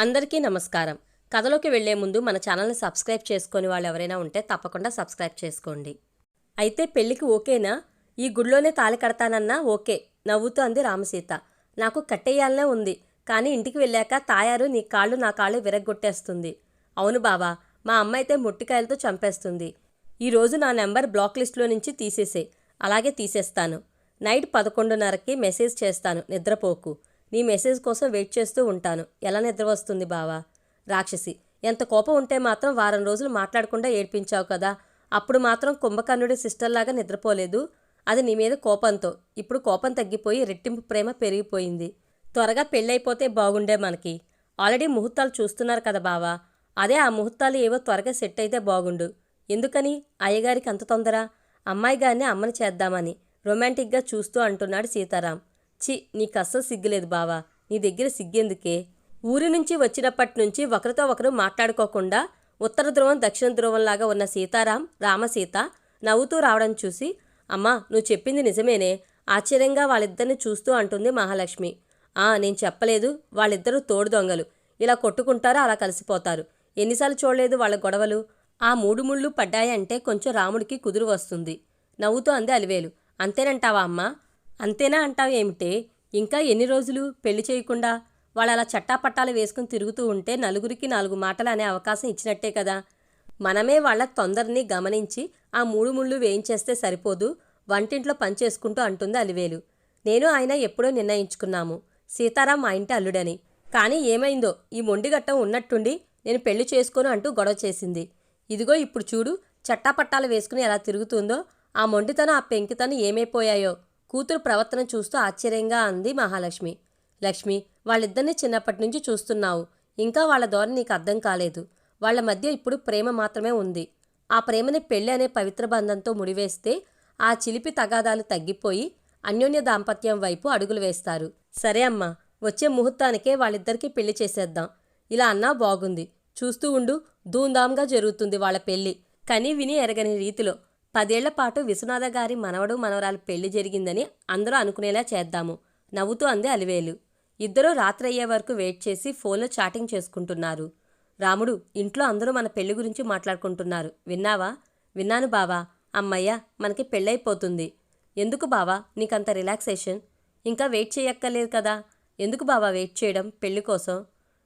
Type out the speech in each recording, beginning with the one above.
అందరికీ నమస్కారం. కథలోకి వెళ్ళే ముందు మన ఛానల్ని సబ్స్క్రైబ్ చేసుకొని వాళ్ళు ఎవరైనా ఉంటే తప్పకుండా సబ్స్క్రైబ్ చేసుకోండి. అయితే పెళ్ళికి ఓకేనా? ఈ గుడిలోనే తాళి కడతానన్నా ఓకే. నవ్వుతూ అంది రామసీత. నాకు కట్టేయాలనే ఉంది. కానీ ఇంటికి వెళ్ళాక తాయారు నీ కాళ్ళు నా కాళ్ళు విరగ్గొట్టేస్తుంది. అవును బావా మా అమ్మ అయితే ముట్టికాయలతో చంపేస్తుంది. ఈరోజు నా నెంబర్ బ్లాక్ లిస్ట్లో నుంచి తీసేసే అలాగే తీసేస్తాను. నైట్ పదకొండున్నరకి మెసేజ్ చేస్తాను. నిద్రపోకు. నీ మెసేజ్ కోసం వెయిట్ చేస్తూ ఉంటాను. ఎలా నిద్ర వస్తుంది బావా? రాక్షసి ఎంత కోపం ఉంటే మాత్రం వారం రోజులు మాట్లాడకుండా ఏడ్పించావు కదా. అప్పుడు మాత్రం కుంభకర్ణుడి సిస్టర్లాగా నిద్రపోలేదు. అది నీ మీద కోపంతో. ఇప్పుడు కోపం తగ్గిపోయి రెట్టింపు ప్రేమ పెరిగిపోయింది. త్వరగా పెళ్ళైపోతే బాగుండే మనకి. ఆల్రెడీ ముహూర్తాలు చూస్తున్నారు కదా బావా. అదే ఆ ముహూర్తాలు ఏవో త్వరగా సెట్ అయితే బాగుండు. ఎందుకని? అయ్యగారికి అంత తొందర? అమ్మాయి గారిని అమ్మని చేద్దామని. రొమాంటిక్గా చూస్తూ అంటున్నాడు సీతారాం. చి నీకస్సలు సిగ్గులేదు బావా. నీ దగ్గర సిగ్గెందుకే? ఊరి నుంచి వచ్చినప్పటి నుంచి ఒకరితో ఒకరు మాట్లాడుకోకుండా ఉత్తర ధ్రువం దక్షిణ ధ్రువంలాగా ఉన్న సీతారాం రామసీత నవ్వుతూ రావడం చూసి అమ్మా నువ్వు చెప్పింది నిజమేనే. ఆశ్చర్యంగా వాళ్ళిద్దరిని చూస్తూ అంటుంది మహాలక్ష్మి. ఆ నేను చెప్పలేదు. వాళ్ళిద్దరూ తోడు దొంగలు. ఇలా కొట్టుకుంటారో? అలా కలిసిపోతారు. ఎన్నిసార్లు చూడలేదు వాళ్ళ గొడవలు? ఆ మూడు ముళ్ళు పడ్డాయంటే కొంచెం రాముడికి కుదురు వస్తుంది. నవ్వుతూ అంది అలివేలు. అంతేనంటావా అమ్మా? అంతేనా అంటావేమిటే ఇంకా ఎన్ని రోజులు పెళ్ళి చేయకుండా వాళ్ళు అలా చట్టాపట్టాలు వేసుకుని తిరుగుతూ ఉంటే నలుగురికి నాలుగు మాటలు అనే అవకాశం ఇచ్చినట్టే కదా. మనమే వాళ్ళ తొందరని గమనించి ఆ మూడు ముళ్ళు వేయించేస్తే సరిపోదు వంటింట్లో పనిచేసుకుంటూ అంటుంది అలివేలు. నేను ఆయన ఎప్పుడో నిర్ణయించుకున్నాము. సీతారాం మా ఇంటి అల్లుడని. కానీ ఏమైందో ఈ మొండిగట్టం ఉన్నట్టుండి నేను పెళ్ళి చేసుకోను అంటూ గొడవ చేసింది. ఇదిగో ఇప్పుడు చూడు చట్టాపట్టాలు వేసుకుని ఎలా తిరుగుతుందో ఆ మొండితనం ఆ పెంకితనం ఏమైపోయాయో. కూతురు ప్రవర్తన చూస్తూ ఆశ్చర్యంగా అంది మహాలక్ష్మి. లక్ష్మి వాళ్ళిద్దరిని చిన్నప్పటి నుంచి చూస్తున్నావు. ఇంకా వాళ్ళ ధోరణి నీకు అర్థం కాలేదు. వాళ్ళ మధ్య ఇప్పుడు ప్రేమ మాత్రమే ఉంది. ఆ ప్రేమని పెళ్ళి అనే పవిత్ర బంధంతో ముడివేస్తే ఆ చిలిపి తగాదాలు తగ్గిపోయి అన్యోన్య దాంపత్యం వైపు అడుగులు వేస్తారు. సరే అమ్మా వచ్చే ముహూర్తానికే వాళ్ళిద్దరికీ పెళ్ళి చేసేద్దాం. ఇలా అన్నా బాగుంది. చూస్తూ ఉండు ధూంధాంగా జరుగుతుంది వాళ్ళ పెళ్ళి. కని విని ఎరగని రీతిలో పదేళ్ళ పాటు విశ్వనాథ గారి మనవడు మనవరాలు పెళ్ళి జరిగిందని అందరూ అనుకునేలా చేద్దాము. నవ్వుతూ అంది అలివేలు. ఇద్దరూ రాత్రి అయ్యే వరకు వెయిట్ చేసి ఫోన్లో చాటింగ్ చేసుకుంటున్నారు. రాముడు ఇంట్లో అందరూ మన పెళ్ళి గురించి మాట్లాడుకుంటున్నారు. విన్నావా? విన్నాను బావా. అమ్మయ్య మనకి పెళ్ళైపోతుంది ఎందుకు బావా? నీకంత రిలాక్సేషన్. ఇంకా వెయిట్ చేయక్కర్లేదు కదా. ఎందుకు బావా వెయిట్ చేయడం? పెళ్ళి కోసం.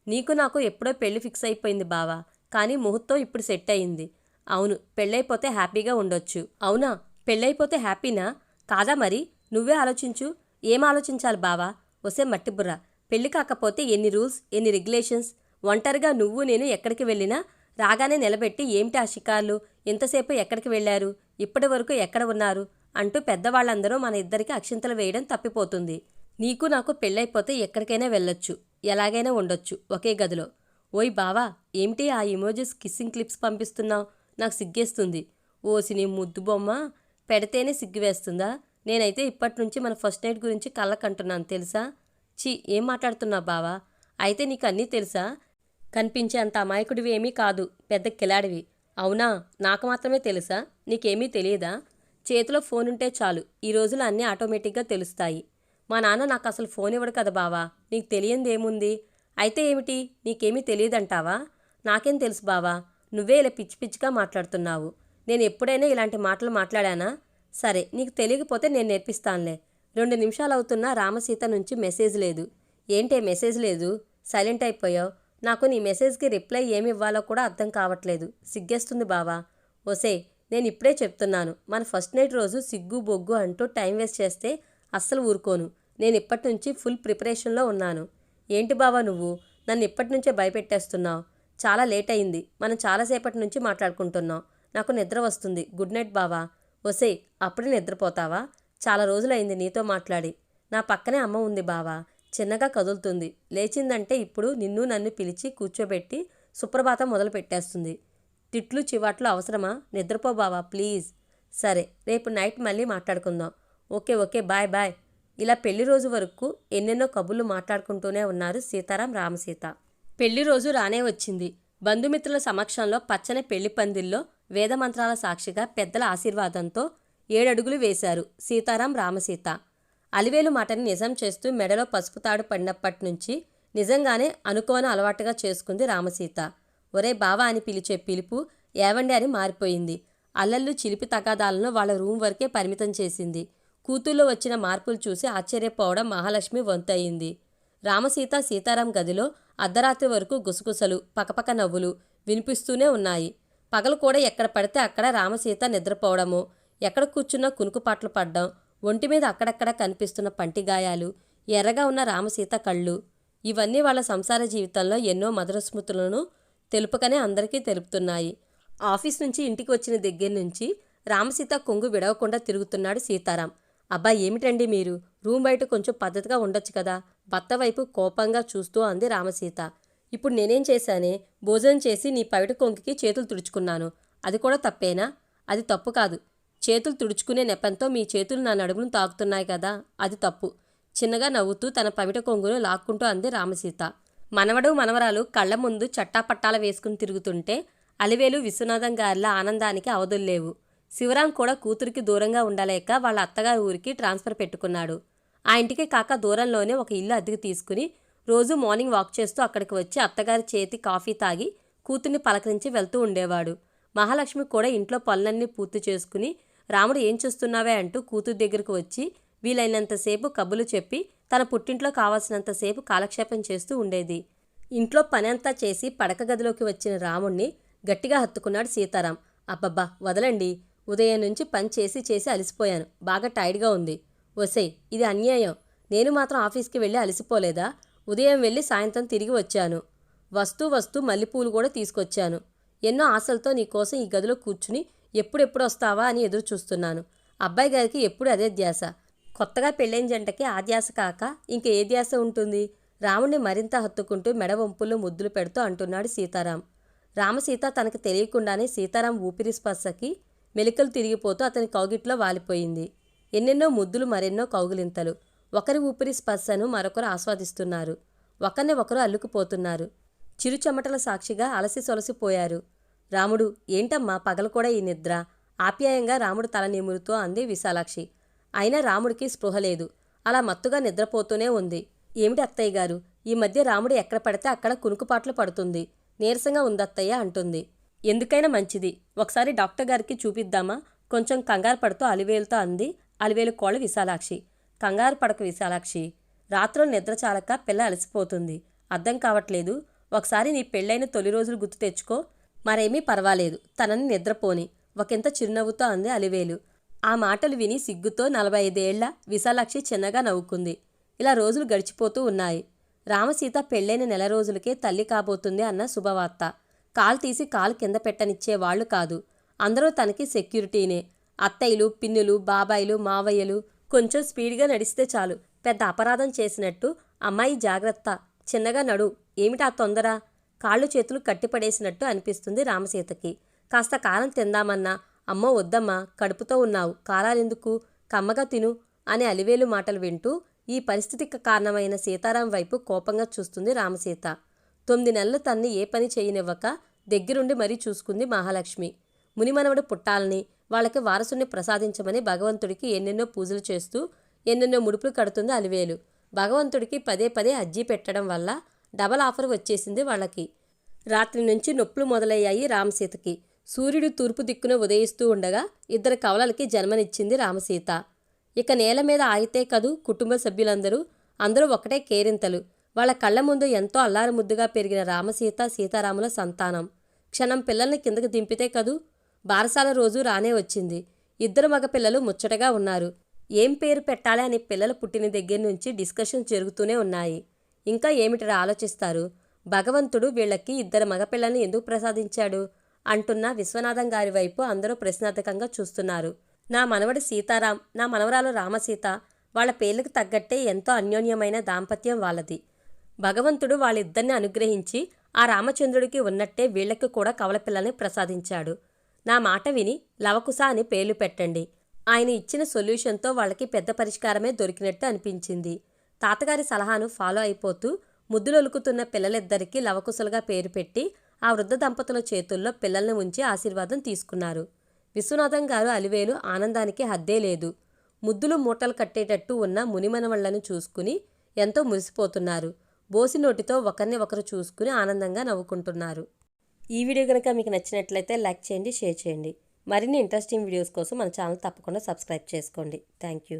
నీకు నాకు ఎప్పుడో పెళ్ళి ఫిక్స్ అయిపోయింది బావా. కానీ ముహూర్తం ఇప్పుడు సెట్ అయింది. అవును పెళ్ళైపోతే హ్యాపీగా ఉండొచ్చు. అవునా? పెళ్ళైపోతే హ్యాపీనా? కాదా మరి? నువ్వే ఆలోచించు. ఏం ఆలోచించాలి బావా? వసే మట్టిబుర్ర పెళ్ళి కాకపోతే ఎన్ని రూల్స్ ఎన్ని రెగ్యులేషన్స్? ఒంటరిగా నువ్వు నేను ఎక్కడికి వెళ్ళినా రాగానే నిలబెట్టి ఏమిటి ఆ షికార్లు? ఎంతసేపు ఎక్కడికి వెళ్ళారు? ఇప్పటి వరకు ఎక్కడ ఉన్నారు? అంటూ పెద్దవాళ్ళందరూ మన ఇద్దరికి అక్షింతలు వేయడం తప్పిపోతుంది. నీకు నాకు పెళ్ళైపోతే ఎక్కడికైనా వెళ్ళొచ్చు. ఎలాగైనా ఉండొచ్చు ఒకే గదిలో. ఓయ్ బావా ఏమిటి ఆ ఇమోజెస్ కిస్సింగ్ క్లిప్స్ పంపిస్తున్నావు? నాకు సిగ్గేస్తుంది. ఓ సినీ ముద్దు బొమ్మ పెడితేనే సిగ్గివేస్తుందా? నేనైతే ఇప్పటి నుంచి మన ఫస్ట్ నైట్ గురించి కళ్ళకంటున్నాను తెలుసా? ఛీ ఏం మాట్లాడుతున్నావు బావా? అయితే నీకు అన్నీ తెలుసా? కనిపించే అంత అమాయకుడివి ఏమీ కాదు పెద్ద కిలాడివి. అవునా? నాకు మాత్రమే తెలుసా? నీకేమీ తెలియదా? చేతిలో ఫోన్ ఉంటే చాలు ఈ రోజులు అన్నీ ఆటోమేటిక్గా తెలుస్తాయి. మా నాన్న నాకు అసలు ఫోన్ ఇవ్వడు కదా బావా? నీకు తెలియంది ఏముంది అయితే ఏమిటి? నీకేమీ తెలియదంటావా? నాకేం తెలుసు బావా? నువ్వే ఇలా పిచ్చి పిచ్చిగా మాట్లాడుతున్నావు. నేను ఎప్పుడైనా ఇలాంటి మాటలు మాట్లాడానా? సరే నీకు తెలియకపోతే నేను నేర్పిస్తానులే. రెండు నిమిషాలు అవుతున్నా రామసీత నుంచి మెసేజ్ లేదు. ఏంటే మెసేజ్ లేదు? సైలెంట్ అయిపోయావు. నాకు నీ మెసేజ్కి రిప్లై ఏమి ఇవ్వాలో కూడా అర్థం కావట్లేదు. సిగ్గేస్తుంది బావా. ఒసే నేను ఇప్పుడే చెప్తున్నాను. మన ఫస్ట్ నైట్ రోజు సిగ్గు బొగ్గు అంటూ టైం వేస్ట్ చేస్తే అస్సలు ఊరుకోను. నేను ఇప్పటి నుంచి ఫుల్ ప్రిపరేషన్లో ఉన్నాను. ఏంటి బావా నువ్వు? నన్ను ఇప్పటి నుంచే భయపెట్టేస్తున్నావు. చాలా లేట్ అయింది మనం చాలాసేపటి నుంచి మాట్లాడుకుంటున్నాం. నాకు నిద్ర వస్తుంది. గుడ్ నైట్ బావా. ఒసే అప్పుడే నిద్రపోతావా? చాలా రోజులైంది నీతో మాట్లాడి. నా పక్కనే అమ్మ ఉంది బావా. చిన్నగా కదులుతుంది. లేచిందంటే ఇప్పుడు నిన్ను నన్ను పిలిచి కూర్చోబెట్టి సుప్రభాతం మొదలు పెట్టేస్తుంది తిట్లు చివాట్లు అవసరమా? నిద్రపో బావా ప్లీజ్. సరే రేపు నైట్ మళ్ళీ మాట్లాడుకుందాం. Okay okay bye bye. ఇలా పెళ్ళి రోజు వరకు ఎన్నెన్నో కబుర్లు మాట్లాడుకుంటూనే ఉన్నారు సీతారాం రామసీత. పెళ్ళి రోజు రానే వచ్చింది. బంధుమిత్రుల సమక్షంలో పచ్చని పెళ్ళి పందిల్లో వేదమంత్రాల సాక్షిగా పెద్దల ఆశీర్వాదంతో ఏడడుగులు వేశారు సీతారాం రామసీత. అలివేలు మాటని నిజం చేస్తూ మెడలో పసుపు తాడు పడినప్పటి నుంచి నిజంగానే అనుకోని అలవాటుగా చేసుకుంది రామసీత. ఒరే బావా అని పిలిచే పిలుపు ఏవండి అని మారిపోయింది. అల్లల్లు చిలిపి తగాదాలను వాళ్ళ రూమ్ వరకే పరిమితం చేసింది. కూతుల్లో వచ్చిన మార్పులు చూసి ఆశ్చర్యపోవడం మహాలక్ష్మి వంతయింది. రామసీత సీతారాం గదిలో అర్ధరాత్రి వరకు గుసగుసలు పకపక నవ్వులు వినిపిస్తూనే ఉన్నాయి. పగలు కూడా ఎక్కడ పడితే అక్కడ రామసీత నిద్రపోవడము ఎక్కడ కూర్చున్నా కునుకుపాట్లు పడ్డం ఒంటి మీద అక్కడక్కడ కనిపిస్తున్న పంటి గాయాలు ఎర్రగా ఉన్న రామసీత కళ్ళు ఇవన్నీ వాళ్ళ సంసార జీవితంలో ఎన్నో మధుర స్మృతులను తెలుపకనే అందరికీ తెలుపుతున్నాయి. ఆఫీస్ నుంచి ఇంటికి వచ్చిన దగ్గర నుంచి రామసీత కొంగు విడవకుండా తిరుగుతున్నాడు సీతారాం. అబ్బా ఏమిటండి మీరు? రూమ్ బయట కొంచెం పద్ధతిగా ఉండొచ్చు కదా. భర్త వైపు కోపంగా చూస్తూ అంది రామసీత. ఇప్పుడు నేనేం చేశానే? భోజనం చేసి నీ పవిట కొంకికి చేతులు తుడుచుకున్నాను. అది కూడా తప్పేనా? అది తప్పు కాదు. చేతులు తుడుచుకునే నెపంతో మీ చేతులు నా నడుమును తాకుతున్నాయి కదా? అది తప్పు. చిన్నగా నవ్వుతూ తన పవిట కొంగును లాక్కుంటూ అంది రామసీత. మనవడు మనవరాలు కళ్ళ ముందు చట్టాపట్టాల వేసుకుని తిరుగుతుంటే అలివేలు విశ్వనాథం గారిల ఆనందానికి అవధుల్లేవు శివరాం కూడా కూతురికి దూరంగా ఉండలేక వాళ్ళ అత్తగారి ఊరికి ట్రాన్స్ఫర్ పెట్టుకున్నాడు. ఆ ఇంటికి కాక దూరంలోనే ఒక ఇల్లు అద్దెకు తీసుకుని రోజు మార్నింగ్ వాక్ చేస్తూ అక్కడికి వచ్చి అత్తగారి చేతి కాఫీ తాగి కూతుర్ని పలకరించి వెళ్తూ ఉండేవాడు. మహాలక్ష్మి కూడా ఇంట్లో పనులన్నీ పూర్తి చేసుకుని రాముడు ఏం చూస్తున్నావే? అంటూ కూతురు దగ్గరకు వచ్చి వీలైనంతసేపు కబులు చెప్పి తన పుట్టింట్లో కావాల్సినంతసేపు కాలక్షేపం చేస్తూ ఉండేది. ఇంట్లో పనంతా చేసి పడక గదిలోకి వచ్చిన రాముణ్ణి గట్టిగా హత్తుకున్నాడు సీతారాం. అబ్బబ్బా వదలండి. ఉదయం నుంచి పని చేసి చేసి అలసిపోయాను. బాగా టైర్డ్గా ఉంది. ఒసై ఇది అన్యాయం. నేను మాత్రం ఆఫీస్కి వెళ్ళి అలసిపోలేదా? ఉదయం వెళ్ళి సాయంత్రం తిరిగి వచ్చాను. వస్తూ వస్తూ మల్లెపూలు కూడా తీసుకొచ్చాను. ఎన్నో ఆశలతో నీకోసం ఈ గదిలో కూర్చుని ఎప్పుడెప్పుడు వస్తావా అని ఎదురు చూస్తున్నాను. అబ్బాయి గారికి ఎప్పుడు అదే ధ్యాస. కొత్తగా పెళ్ళైన జంటకి ఆ ధ్యాస కాక ఇంక ఏ ధ్యాస ఉంటుంది? రాముణ్ణి మరింత హత్తుకుంటూ మెడ వంపుల్లో ముద్దులు పెడుతూ అంటున్నాడు సీతారాం. రామసీత తనకు తెలియకుండానే సీతారాం ఊపిరి స్పర్శకి మెలికలు తిరిగిపోతూ అతని కౌగిట్లో వాలిపోయింది. ఎన్నెన్నో ముద్దులు మరెన్నో కౌగులింతలు. ఒకరి ఊపిరి స్పర్శను మరొకరు ఆస్వాదిస్తున్నారు. ఒకరిని ఒకరు అల్లుకుపోతున్నారు. చిరు చెమటల సాక్షిగా అలసి సొలసిపోయారు రాముడు ఏంటమ్మా పగలు కూడా ఈ నిద్ర? ఆప్యాయంగా రాముడు తల నిమురుతో అంది విశాలాక్షి. అయినా రాముడికి స్పృహ లేదు. అలా మత్తుగా నిద్రపోతూనే ఉంది. ఏమిటి అత్తయ్య గారు? ఈ మధ్య రాముడు ఎక్కడ పడితే అక్కడ కునుకుపాట్లు పడుతుంది. నీరసంగా ఉందత్తయ్య అంటుంది. ఎందుకైనా మంచిది. ఒకసారి డాక్టర్ గారికి చూపిద్దామా? కొంచెం కంగారు పడుతూ అలివేలుతో అంది అలివేలు కోళ్ళ విశాలాక్షి కంగారు పడక విశాలాక్షి. రాత్రులు నిద్ర చాలక పిల్ల అలసిపోతుంది. అర్థం కావట్లేదు. ఒకసారి నీ పెళ్ళైన తొలి రోజులు గుర్తు తెచ్చుకో. మరేమీ పర్వాలేదు. తనని నిద్రపోని. ఒకంత చిరునవ్వుతో అంది అలివేలు. ఆ మాటలు విని సిగ్గుతో నలభై ఐదేళ్ళ విశాలాక్షి చిన్నగా నవ్వుకుంది. ఇలా రోజులు గడిచిపోతూ ఉన్నాయి. రామసీత పెళ్ళైన నెల రోజులకే తల్లి కాబోతుంది అన్న శుభవార్త. కాలు తీసి కాలు కింద పెట్టనిచ్చే వాళ్ళు కాదు. అందరూ తనకి సెక్యూరిటీనే. అత్తయ్యలు పిన్నులు బాబాయిలు మావయ్యలు కొంచెం స్పీడ్గా నడిస్తే చాలు. పెద్ద అపరాధం చేసినట్టు అమ్మాయి జాగ్రత్త. చిన్నగా నడు. ఏమిటా తొందర? కాళ్ళు చేతులు కట్టిపడేసినట్టు అనిపిస్తుంది రామసీతకి. కాస్త కారం తిందామన్నా అమ్మో వద్దమ్మా కడుపుతో ఉన్నావు. కారాలెందుకు? కమ్మగా తిను అనే అలివేలు మాటలు వింటూ ఈ పరిస్థితికి కారణమైన సీతారాం వైపు కోపంగా చూస్తుంది రామసీత. తొమ్మిది నెలలు తన్ని ఏ పని చేయనివ్వక దగ్గరుండి మరీ చూసుకుంది మహాలక్ష్మి. మునిమనవడు పుట్టాలని వాళ్ళకి వారసుని ప్రసాదించమని భగవంతుడికి ఎన్నెన్నో పూజలు చేస్తూ ఎన్నెన్నో ముడుపులు కడుతుంది అలివేలు. భగవంతుడికి పదే పదే అజ్జీ పెట్టడం వల్ల డబల్ ఆఫర్ వచ్చేసింది వాళ్ళకి. రాత్రి నుంచి నొప్పులు మొదలయ్యాయి రామసీతకి. సూర్యుడు తూర్పు దిక్కున ఉదయిస్తూ ఉండగా ఇద్దరు కవలలకి జన్మనిచ్చింది రామసీత. ఇక నేల మీద ఆగితే కదూ కుటుంబ సభ్యులందరూ అందరూ ఒకటే కేరింతలు. వాళ్ళ కళ్ళ ముందు ఎంతో అల్లారు ముద్దుగా పెరిగిన రామసీత సీతారాముల సంతానం. క్షణం పిల్లల్ని కిందకి దింపితే కదూ బారసాల రోజు రానే వచ్చింది. ఇద్దరు మగపిల్లలు ముచ్చటగా ఉన్నారు. ఏం పేరు పెట్టాలి అని పిల్లలు పుట్టిన దగ్గర నుంచి డిస్కషన్ జరుగుతూనే ఉన్నాయి. ఇంకా ఏమిటిరా ఆలోచిస్తారు? భగవంతుడు వీళ్ళకి ఇద్దరు మగపిల్లల్ని ఎందుకు ప్రసాదించాడు? అంటున్న విశ్వనాథం గారి వైపు అందరూ ప్రశ్నార్థకంగా చూస్తున్నారు. నా మనవడు సీతారాం నా మనవరాలు రామసీత వాళ్ళ పేర్లకు తగ్గట్టే ఎంతో అన్యోన్యమైన దాంపత్యం వాళ్ళది. భగవంతుడు వాళ్ళిద్దరిని అనుగ్రహించి ఆ రామచంద్రుడికి ఉన్నట్టే వీళ్ళకి కూడా కవల పిల్లల్ని ప్రసాదించాడు. నా మాట విని లవకుశ అని పేర్లు పెట్టండి. ఆయన ఇచ్చిన సొల్యూషన్తో వాళ్ళకి పెద్ద పరిష్కారమే దొరికినట్టు అనిపించింది. తాతగారి సలహాను ఫాలో అయిపోతూ ముద్దులొలుకుతున్న పిల్లలిద్దరికీ లవకుశలుగా పేరు పెట్టి ఆ వృద్ధ దంపతుల చేతుల్లో పిల్లల్ని ఉంచి ఆశీర్వాదం తీసుకున్నారు. విశ్వనాథం గారు అలివేలు ఆనందానికి హద్దే లేదు. ముద్దులు మూటలు కట్టేటట్టు ఉన్న మునిమనవళ్ళను చూసుకుని ఎంతో మురిసిపోతున్నారు. బోసి నోటితో ఒకరిని ఒకరు చూసుకుని ఆనందంగా నవ్వుకుంటున్నారు. ఈ వీడియో కనుక మీకు నచ్చినట్లయితే లైక్ చేయండి షేర్ చేయండి. మరిన్ని ఇంట్రెస్టింగ్ వీడియోస్ కోసం మన ఛానల్ తప్పకుండా సబ్స్క్రైబ్ చేసుకోండి. Thank you.